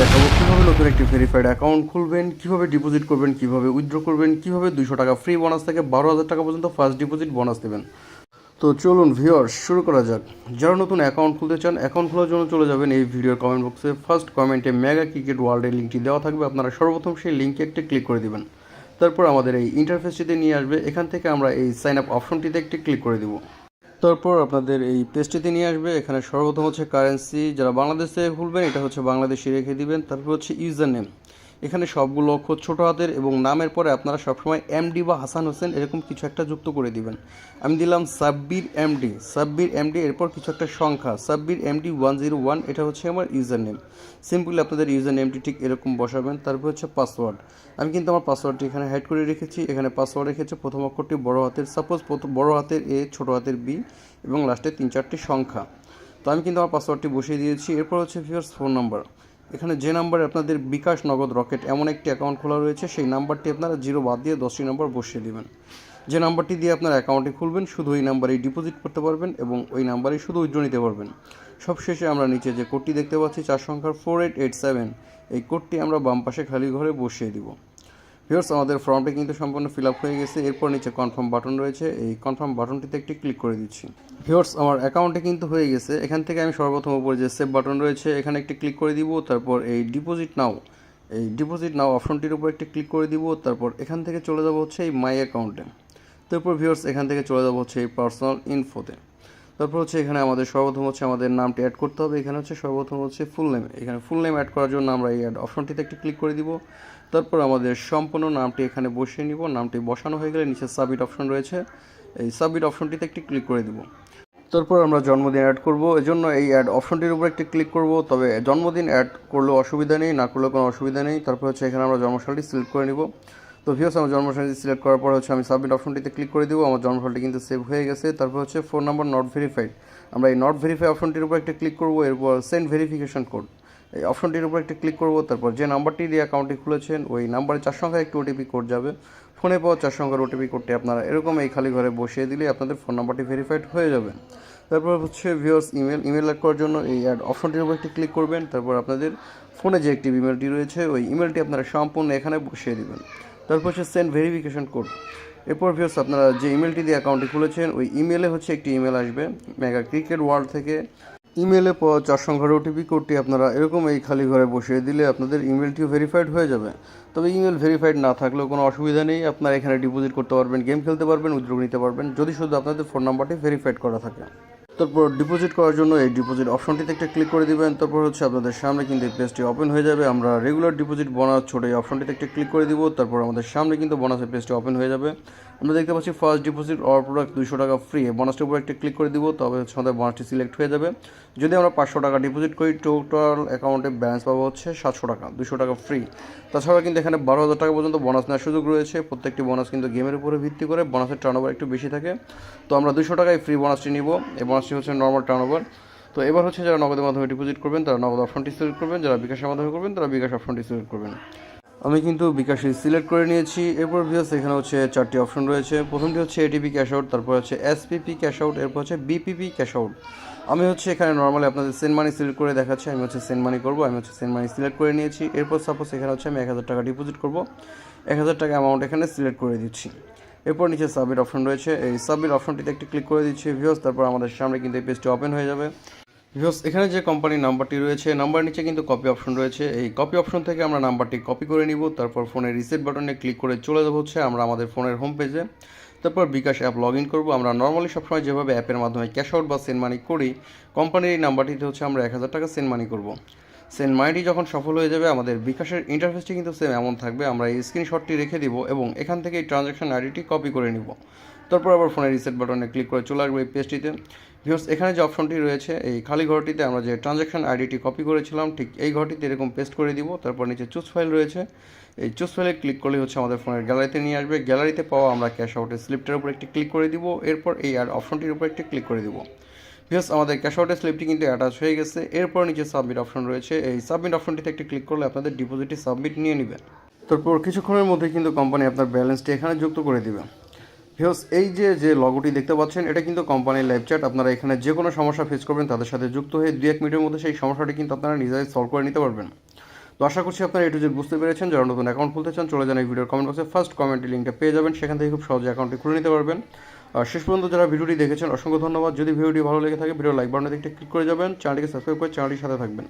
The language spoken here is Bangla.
দেখাবো, কীভাবে নতুন একটি ভেরিফাইড অ্যাকাউন্ট খুলবেন, কীভাবে ডিপোজিট করবেন, কীভাবে উইথড্র করবেন, কীভাবে দুশো টাকা ফ্রি বোনাস থেকে বারো হাজার টাকা পর্যন্ত ফার্স্ট ডিপোজিট বোনাস দেবেন। তো চলুন ভিওর্স শুরু করা যাক। যারা নতুন অ্যাকাউন্ট খুলতে চান অ্যাকাউন্ট খোলার জন্য চলে যাবেন এই ভিডিওর কমেন্ট বক্সে ফার্স্ট কমেন্টে মেগা ক্রিকেট ওয়ার্ল্ডের লিঙ্কটি দেওয়া থাকবে। আপনারা সর্বপ্রথম সেই লিঙ্কে একটি ক্লিক করে দিবেন। তারপর আমাদের এই ইন্টারফেসটিতে নিয়ে আসবে। এখান থেকে আমরা এই সাইন আপ অপশনটিতে একটি ক্লিক করে দিব। তারপর আপনাদের এই পেজটিতে নিয়ে আসবে। এখানে সর্বপ্রথম হচ্ছে কারেন্সি যারা বাংলাদেশে খুলবেন, এটা হচ্ছে বাংলাদেশে রেখে দিবেন। তারপর হচ্ছে ইউজার নেম এখানে সবগুলো অক্ষর ছোটো হাতের এবং নামের পরে আপনারা সবসময় এমডি বা হাসান হোসেন এরকম কিছু একটা যুক্ত করে দিবেন। আমি দিলাম সাব্বির এমডি সাব্বির এমডি এরপর কিছু একটা সংখ্যা। Sabbir MD one zero one এটা হচ্ছে আমার ইউজার নেম সিম্পলি আপনাদের ইউজার নেমটি ঠিক এরকম বসাবেন, তারপর হচ্ছে পাসওয়ার্ড আমি কিন্তু আমার পাসওয়ার্ডটি এখানে হাইড করে রেখেছি। এখানে পাসওয়ার্ড রেখেছে প্রথম অক্ষরটি বড় হাতের সাপোজ বড় হাতের এ ছোট হাতের বি এবং লাস্টে তিন চারটি সংখ্যা। তো আমি কিন্তু আমার পাসওয়ার্ডটি বসিয়ে দিয়েছি। এরপর হচ্ছে ভিউয়ার্স ফোন নাম্বার এখানে যে নাম্বারে আপনাদের বিকাশ নগদ রকেট এমন একটি অ্যাকাউন্ট খোলা রয়েছে, সেই নাম্বারটি আপনারা জিরো বাদ দিয়ে দশটি নম্বর বসিয়ে দেবেন। যে নাম্বারটি দিয়ে আপনার অ্যাকাউন্টে খুলবেন, শুধু ওই নাম্বারেই ডিপোজিট করতে পারবেন এবং ওই নাম্বারেই শুধু উইথড্র নিতে পারবেন। সবশেষে আমরা নিচে যে কোডটি দেখতে পাচ্ছি, চার সংখ্যার ফোর এইট এইট সেভেন এই কোডটি আমরা বাম পাশে খালি ঘরে বসিয়ে দিব। ভিউয়ার্স আমাদের ফর্মটি কিন্তু সম্পূর্ণ ফিল আপ হয়ে গেছে। এরপর নিচে কনফার্ম বাটন রয়েছে। এই কনফার্ম বাটনটিতে একটি ক্লিক করে দিচ্ছি। ভিউয়ার্স, আমার অ্যাকাউন্টে কিন্তু হয়ে গেছে। এখান থেকে আমি সর্বপ্রথম উপরে যে সেভ বাটন রয়েছে, এখানে একটি ক্লিক করে দিব, তারপর এই ডিপোজিট নাও এই ডিপোজিট নাও অপশনটির উপর একটি ক্লিক করে দিব, তারপর এখান থেকে চলে যাব হচ্ছে এই মাই অ্যাকাউন্টে তারপর ভিউয়ার্স, এখান থেকে চলে যাব হচ্ছে এই পার্সোনাল ইনফোতে তারপর হচ্ছে এখানে আমাদের সর্বপ্রথম হচ্ছে আমাদের নামটি অ্যাড করতে হবে। এখানে হচ্ছে সর্বপ্রথম হচ্ছে ফুল নেম এখানে ফুল নেম অ্যাড করার জন্য আমরা এই অ্যাড অপশনটিতে একটি ক্লিক করে দিব। তারপর আমাদের সম্পূর্ণ নামটি এখানে বসিয়ে নিব। নামটি বসানো হয়ে গেলে নিচে সাবমিট অপশন রয়েছে। এই সাবমিট অপশনটিতে একটি ক্লিক করে দিব। তারপর আমরা জন্মদিন অ্যাড করব। এজন্য এই অ্যাড অপশনটির উপর একটি ক্লিক করব। তবে জন্মদিন অ্যাড করলেও অসুবিধা নেই, না করলেও কোনো অসুবিধা নেই। তারপর হচ্ছে এখানে আমরা জন্মশালটি সিলেক্ট করে নিব। তো ভিউস আমার জন্মসালটি সিলেক্ট করার পর হচ্ছে আমি সাবমিট অপশনটিতে ক্লিক করে দিব। আমার জন্মসালটি কিন্তু সেভ হয়ে গেছে। তারপর হচ্ছে ফোন নাম্বার নট ভেরিফাইড আমরা এই নট ভেরিফাই অপশনটির উপর একটা ক্লিক করব। এরপর সেন্ড ভেরিফিকেশন কোড এই অপশনটির উপর একটা ক্লিক করব, তারপর যে নাম্বারটি দিয়ে অ্যাকাউন্টটি খুলেছেন, ওই নাম্বারে চার সংখ্যার একটি ওটিপি কোড যাবে। ফোনে পাওয়া চার সংখ্যার ওটিপি কোডটি আপনারা এরকম এই খালি ঘরে বসিয়ে দিলে আপনাদের ফোন নাম্বারটি ভেরিফাইড হয়ে যাবে। তারপর হচ্ছে ভিওর্স ইমেল ইমেল অ্যাড করার জন্য এই অ্যাড অপশনটির উপর একটি ক্লিক করবেন, তারপর আপনাদের ফোনে যে একটি ইমেলটি রয়েছে, ওই ইমেলটি আপনারা সম্পূর্ণ এখানে বসিয়ে দেবেন। তারপর হচ্ছে সেন্ড ভেরিফিকেশন কোড এরপর ভিউস আপনারা যে ইমেলটি দিয়ে অ্যাকাউন্টটি খুলেছেন, ওই ইমেলে হচ্ছে একটি ইমেল আসবে মেগা ক্রিকেট ওয়ার্ল্ড থেকে। ইমেলে পাওয়া চার সংখ্যার ওটিপি কোডটি আপনারা এরকম এই খালি ঘরে বসিয়ে দিলে আপনাদের ইমেলটিও ভেরিফাইড হয়ে যাবে। তবে ইমেল ভেরিফাইড না থাকলেও কোনো অসুবিধা নেই। আপনারা এখানে ডিপোজিট করতে পারবেন গেম খেলতে পারবেন, উদ্যোগ নিতে পারবেন। যদি শুধু আপনাদের ফোন নাম্বারটি ভেরিফাইড করা থাকে। তারপর ডিপোজিট করার জন্য এই ডিপোজিট অপশনটিতে একটা ক্লিক করে দিবেন। তারপর হচ্ছে আপনাদের সামনে কিন্তু এই পেজটি ওপেন হয়ে যাবে। আমরা রেগুলার ডিপোজিট বোনাস ছোট এই অপশনটিতে একটা ক্লিক করে দিব। তারপর আমাদের সামনে কিন্তু বোনাসের পেজটি ওপেন হয়ে যাবে। আমরা দেখতে পাচ্ছি ফার্স্ট ডিপোজিট অর প্রোডাক্ট দুশো টাকা ফ্রি বোনাসটির উপর একটা ক্লিক করে দিব। তবে হচ্ছে আমাদের বোনাসটি সিলেক্ট হয়ে যাবে। যদি আমরা পাঁচশো টাকা ডিপোজিট করি টোটাল অ্যাকাউন্টে ব্যালেন্স পাবো হচ্ছে সাতশো টাকা দুশো টাকা ফ্রি তাছাড়া কিন্তু এখানে বারো হাজার টাকা পর্যন্ত বোনাস নেওয়ার সুযোগ রয়েছে। প্রত্যেকটি বোনাস কিন্তু গেমের উপরে ভিত্তি করে বোনাসের টার্ন একটু বেশি থাকে। তো আমরা দুশো টাকায় ফ্রি বোনাসটি নিব। এই হচ্ছে নর্মাল টার্ন তো এবার হচ্ছে যারা নগদের মাধ্যমে ডিপোজিট করবেন, তারা নগদ অপশনটি সিলেক্ট করবেন, যারা বিকাশের মাধ্যমে করবেন, তারা বিকাশ অপশনটি সিলেক্ট করবেন। আমি কিন্তু বিকাশে সিলেক্ট করে নিয়েছি। এরপর ভিউস এখানে হচ্ছে চারটি অপশন রয়েছে। প্রথমটি হচ্ছে এটিপি ক্যাশ আউট তারপর হচ্ছে এসপিপি ক্যাশ আউট এরপর হচ্ছে বিপিপি ক্যাশ আউট আমি হচ্ছে এখানে নর্মালি আপনাদের সেন্ড মানি সিলেক্ট করে দেখাচ্ছি। আমি হচ্ছে সেন্ড মানি করব, আমি হচ্ছে সেন্ড মানি সিলেক্ট করে নিয়েছি। এরপর সাপোজ এখানে হচ্ছে আমি এক হাজার টাকা ডিপোজিট করব। এক হাজার টাকা অ্যামাউন্ট এখানে সিলেক্ট করে দিচ্ছি। এরপর নিচে সাবমিট অপশন রয়েছে। এই সাবমিট অপশনটিতে একটি ক্লিক করে দিচ্ছি ভিউস তারপর আমাদের সামনে কিন্তু এই পেজটি ওপেন হয়ে যাবে। ভিউস এখানে যে কোম্পানির নাম্বারটি রয়েছে নাম্বার নিচে কিন্তু কপি অপশন রয়েছে। এই কপি অপশন থেকে আমরা নাম্বারটি কপি করে নিব। তারপর ফোনের রিসেট বাটনে ক্লিক করে চলে যাব হচ্ছে আমরা আমাদের ফোনের হোম পেজে তারপর বিকাশ অ্যাপ লগ ইন করব। আমরা নর্মালি সবসময় যেভাবে অ্যাপের মাধ্যমে ক্যাশ আউট বা সেন্ড মানি করি কোম্পানির এই নাম্বারটিতে হচ্ছে আমরা এক হাজার টাকা সেন্ড মানি করব। সেন্ড মানিটি যখন সফল হয়ে যাবে, আমাদের বিকাশের ইন্টারফেসটি কিন্তু সেম এমন থাকবে। আমরা এই স্ক্রিনশটটি রেখে দিব এবং এখান থেকে এই ট্রানজ্যাকশন আইডিটি কপি করে নিব। তারপর আবার ফোনের রিসেট বাটনে ক্লিক করে চলে আসবে এই পেজটিতে ভিউর্স এখানে যে অপশনটি রয়েছে, এই খালি ঘরটিতে আমরা যে ট্রানজ্যাকশন আইডিটি কপি করেছিলাম, ঠিক এই ঘরটিতে এরকম পেস্ট করে দিব। তারপর নিচে চুজ ফাইল রয়েছে। এই চুজ ফাইলে ক্লিক করলে হচ্ছে আমাদের ফোনের গ্যালারিতে নিয়ে আসবে। গ্যালারিতে পাওয়া আমরা ক্যাশ আউটের স্লিপটার উপর একটি ক্লিক করে দিব। এরপর এই আর অপশনটির উপর একটি ক্লিক করে দিব। ভিউস আমাদের ক্যাশ স্লিপটি কিন্তু অ্যাটাচ হয়ে গেছে। এরপর নিচে সাবমিট অপশন রয়েছে। এই সাবমিট অপশনটিতে একটি ক্লিক করলে আপনাদের ডিপোজিটটি সাবমিট নিয়ে নেবেন। তারপর কিছুক্ষণের মধ্যে কিন্তু কোম্পানি আপনার ব্যালেন্সটি এখানে যুক্ত করে দিবে। ভিউস এই যে যে লগোটি দেখতে পাচ্ছেন, এটা কিন্তু কোম্পানির লাইভ চ্যাট আপনারা এখানে যে কোনো সমস্যা ফেস করবেন, তাদের সাথে যুক্ত হয়ে দু এক মিনিটের মধ্যে সেই সমস্যাটি কিন্তু আপনারা নিজেরাই সলভ করে নিতে পারবেন। তো আশা করছি আপনারা এটু যে বুঝতে পেরেছেন। যারা নতুন অ্যাকাউন্ট খুলতে চান, চলে যান এই ভিডিওর কমেন্ট বক্সে ফার্স্ট কমেন্টে লিঙ্কটা পেয়ে যাবেন। সেখান থেকে খুব সহজে অ্যাকাউন্টটি খুলে নিতে পারবেন। শেষ পর্যন্ত যারা ভিডিওটি দেখেছেন, অসংখ্য ধন্যবাদ। যদি ভিডিওটি ভালো লেগে থাকে, ভিডিও লাইক বাটনে একটা ক্লিক করে যাবেন। চ্যানেলটিকে সাবস্ক্রাইব করে চ্যানেলটির সাথে থাকবেন।